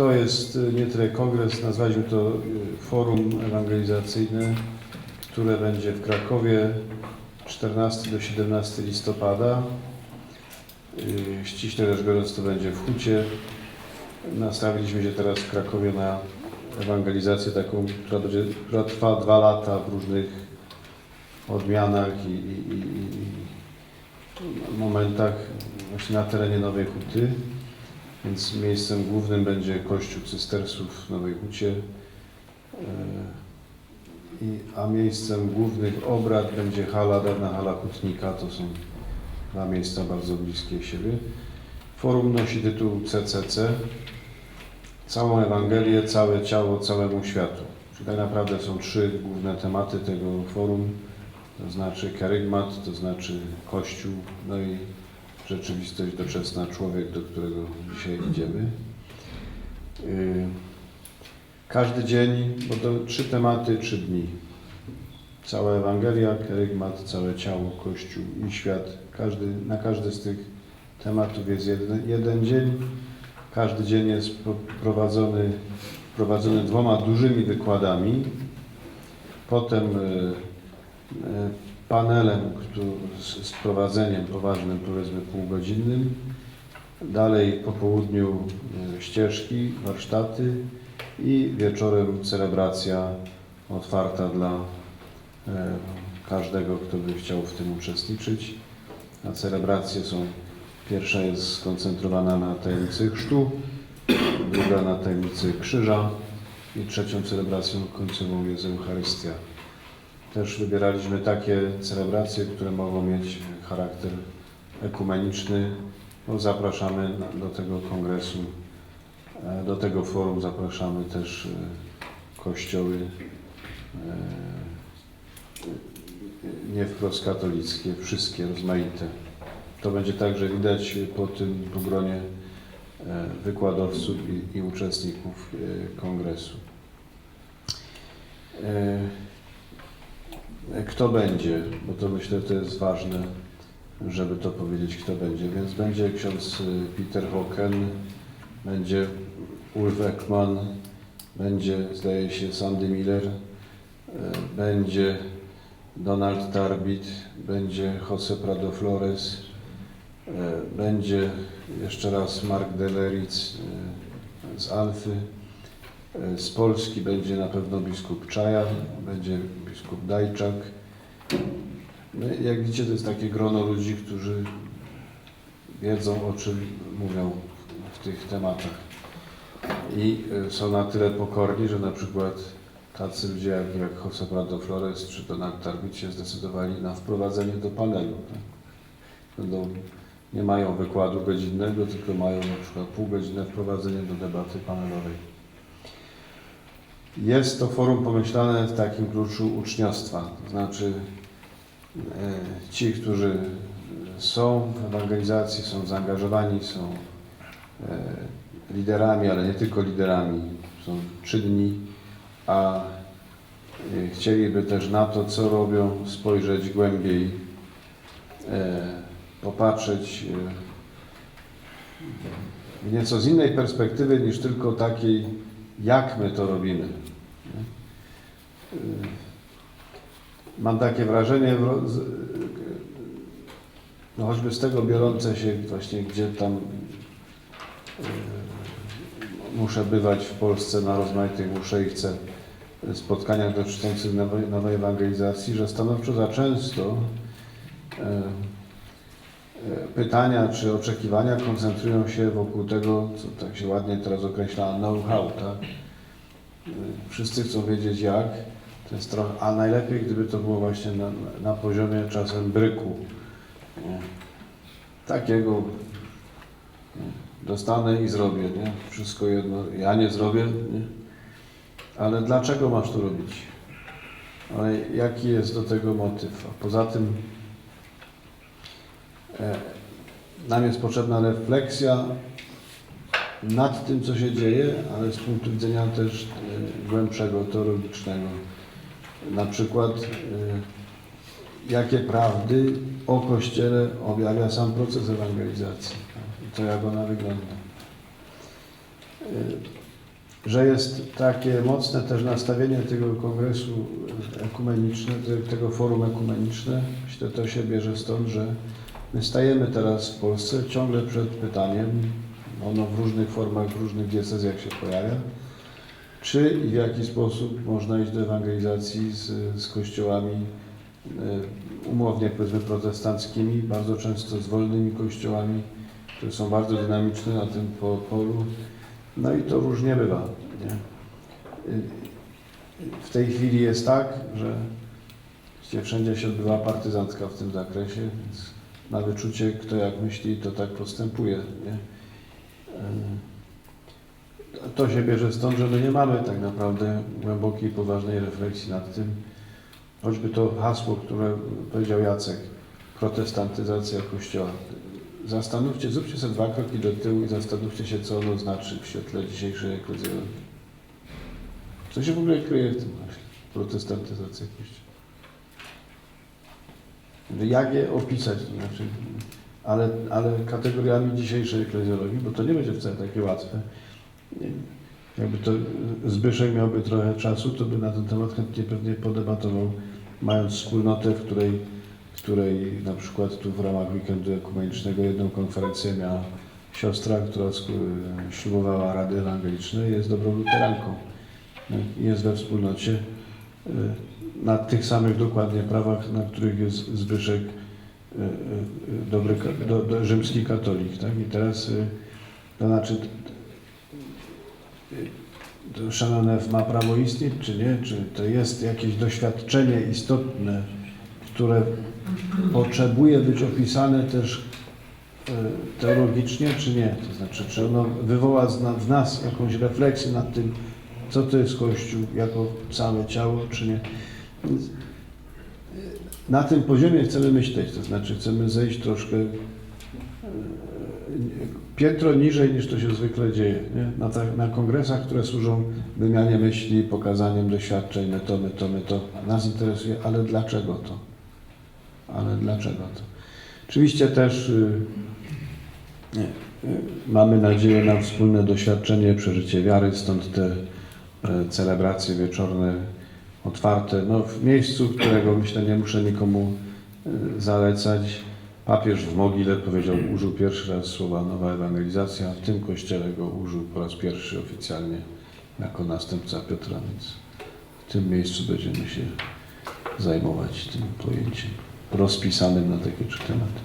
To jest y, nie tyle kongres, nazwaliśmy to y, forum ewangelizacyjne, które będzie w Krakowie 14 do 17 listopada. Y, Ściśle rzecz biorąc to będzie w Hucie. Nastawiliśmy się teraz w Krakowie na ewangelizację taką, która, będzie, która trwa dwa lata w różnych odmianach i, i, i, i momentach właśnie na terenie Nowej Huty. Więc miejscem głównym będzie Kościół Cystersów w Nowej Hucie, e, a miejscem głównych obrad będzie hala, dawna hala Hutnika. To są dwa miejsca bardzo bliskie siebie. Forum nosi tytuł CCC. Całą Ewangelię, całe ciało całemu światu. Tak naprawdę są trzy główne tematy tego forum. To znaczy kerygmat, to znaczy Kościół, no i rzeczywistość doczesna, człowiek, do którego dzisiaj idziemy. Yy, Każdy dzień, bo to trzy tematy, trzy dni. Cała Ewangelia, kerygmat, całe ciało, Kościół i świat. Każdy, na każdy z tych tematów jest jeden, jeden dzień. Każdy dzień jest prowadzony, prowadzony dwoma dużymi wykładami. Potem e, e, panelem z prowadzeniem poważnym, powiedzmy półgodzinnym. Dalej po południu e, ścieżki, warsztaty i wieczorem celebracja otwarta dla e, każdego, kto by chciał w tym uczestniczyć. A celebracje są, pierwsza jest skoncentrowana na tajemnicy chrztu, druga na tajemnicy krzyża i trzecią celebracją końcową jest Eucharystia. Też wybieraliśmy takie celebracje, które mogą mieć charakter ekumeniczny. No, zapraszamy do tego kongresu, e, do tego forum zapraszamy też e, kościoły e, nie wprost katolickie, wszystkie rozmaite. To będzie także widać po tym po gronie e, wykładowców i, i uczestników kongresu. Kto będzie, bo to myślę, to jest ważne, żeby to powiedzieć, kto będzie. Więc będzie ksiądz y, Peter Hocken, będzie Ulf Ekman, będzie, zdaje się, Sandy Miller, y, będzie Donald Tarbit, będzie Jose Prado Flores, y, będzie jeszcze raz Mark Deleritz y, z Alfy, z Polski będzie na pewno biskup Czaja, będzie biskup Dajczak. No, jak widzicie, to jest takie grono ludzi, którzy wiedzą, o czym mówią w, tych tematach. I y, są na tyle pokorni, że na przykład tacy ludzie jak, jak Jose Prado Flores czy Donald Tarbit się zdecydowali na wprowadzenie do panelu. Tak? Będą, nie mają wykładu godzinnego, tylko mają na przykład półgodzinne wprowadzenie do debaty panelowej. Jest to forum pomyślane w takim kluczu uczniostwa, to znaczy e, ci, którzy są w ewangelizacji, są zaangażowani, są e, liderami, ale nie tylko liderami, są czynni, a e, chcieliby też na to, co robią, spojrzeć głębiej, popatrzeć w nieco z innej perspektywy niż tylko takiej, jak my to robimy. E, Mam takie wrażenie, no choćby z tego biorące się właśnie, gdzie tam e, muszę bywać w Polsce na rozmaitych chcę spotkaniach dotyczących nowej, nowej ewangelizacji, że stanowczo za często e, pytania czy oczekiwania koncentrują się wokół tego, co tak się ładnie teraz określa know-how, tak? E, Wszyscy chcą wiedzieć jak, to jest trochę, a najlepiej gdyby to było właśnie na, na poziomie czasem bryku. Nie? Takiego nie? dostanę i zrobię, nie? Wszystko jedno, ja nie zrobię, nie? Ale dlaczego masz to robić? Ale jaki jest do tego motyw? A poza tym e, nam jest potrzebna refleksja nad tym, co się dzieje, ale z punktu widzenia też e, głębszego, teologicznego. Na przykład, e, jakie prawdy o Kościele objawia sam proces ewangelizacji to, jak ona wygląda. E, że jest takie mocne też nastawienie tego kongresu ekumenicznego, te- tego forum ekumeniczne. Myślę, to się bierze stąd, że my stajemy teraz w Polsce ciągle przed pytaniem, ono w różnych formach, w różnych diecezjach się pojawia, czy i w jaki sposób można iść do ewangelizacji z, z kościołami e, umownie powiedzmy protestanckimi, bardzo często z wolnymi kościołami, które są bardzo dynamiczne na tym po- polu. No i to różnie bywa. Nie? Y, W tej chwili jest tak, że wszędzie się odbywa partyzantka w tym zakresie, więc na wyczucie kto jak myśli, to tak postępuje. Nie? Y, To się bierze stąd, że my nie mamy tak naprawdę głębokiej, poważnej refleksji nad tym, choćby to hasło, które powiedział Jacek, protestantyzacja Kościoła. Zastanówcie, zróbcie sobie dwa kroki do tyłu i zastanówcie się, co ono znaczy w świetle dzisiejszej eklezjologii. Co się w ogóle kryje w tym haśle? Protestantyzacja Kościoła. Jak je opisać, znaczy, ale, ale kategoriami dzisiejszej eklezjologii, bo to nie będzie wcale takie łatwe. Jakby to Zbyszek miałby trochę czasu, to by na ten temat chętnie pewnie podebatował, mając wspólnotę, w której, której na przykład tu w ramach weekendu ekumenicznego jedną konferencję miała siostra, która ślubowała Rady Ewangeliczne, jest dobrą luteranką. Jest we wspólnocie y, na tych samych dokładnie prawach, na których jest Zbyszek, y, y, dobry, do, do, rzymski katolik. Tak? I teraz, y, to znaczy, to Szanonew ma prawo istnieć, czy nie? Czy to jest jakieś doświadczenie istotne, które potrzebuje być opisane też e, teologicznie, czy nie? To znaczy, czy ono wywoła w nas jakąś refleksję nad tym, co to jest Kościół jako całe ciało, czy nie? Więc, e, Na tym poziomie chcemy myśleć, to znaczy chcemy zejść troszkę e, piętro niżej niż to się zwykle dzieje. Nie? Na, ta, na kongresach, które służą wymianie myśli, pokazaniem doświadczeń, my to, my to, my to. Nas interesuje, ale dlaczego to? Ale dlaczego to? Oczywiście też y, y, mamy nadzieję na wspólne doświadczenie, przeżycie wiary, stąd te e, celebracje wieczorne otwarte, no, w miejscu, którego myślę nie muszę nikomu y, zalecać. Papież w Mogile powiedział, użył pierwszy raz słowa nowa ewangelizacja, w tym kościele go użył po raz pierwszy oficjalnie jako następca Piotra, więc w tym miejscu będziemy się zajmować tym pojęciem rozpisanym na takie trzy tematy.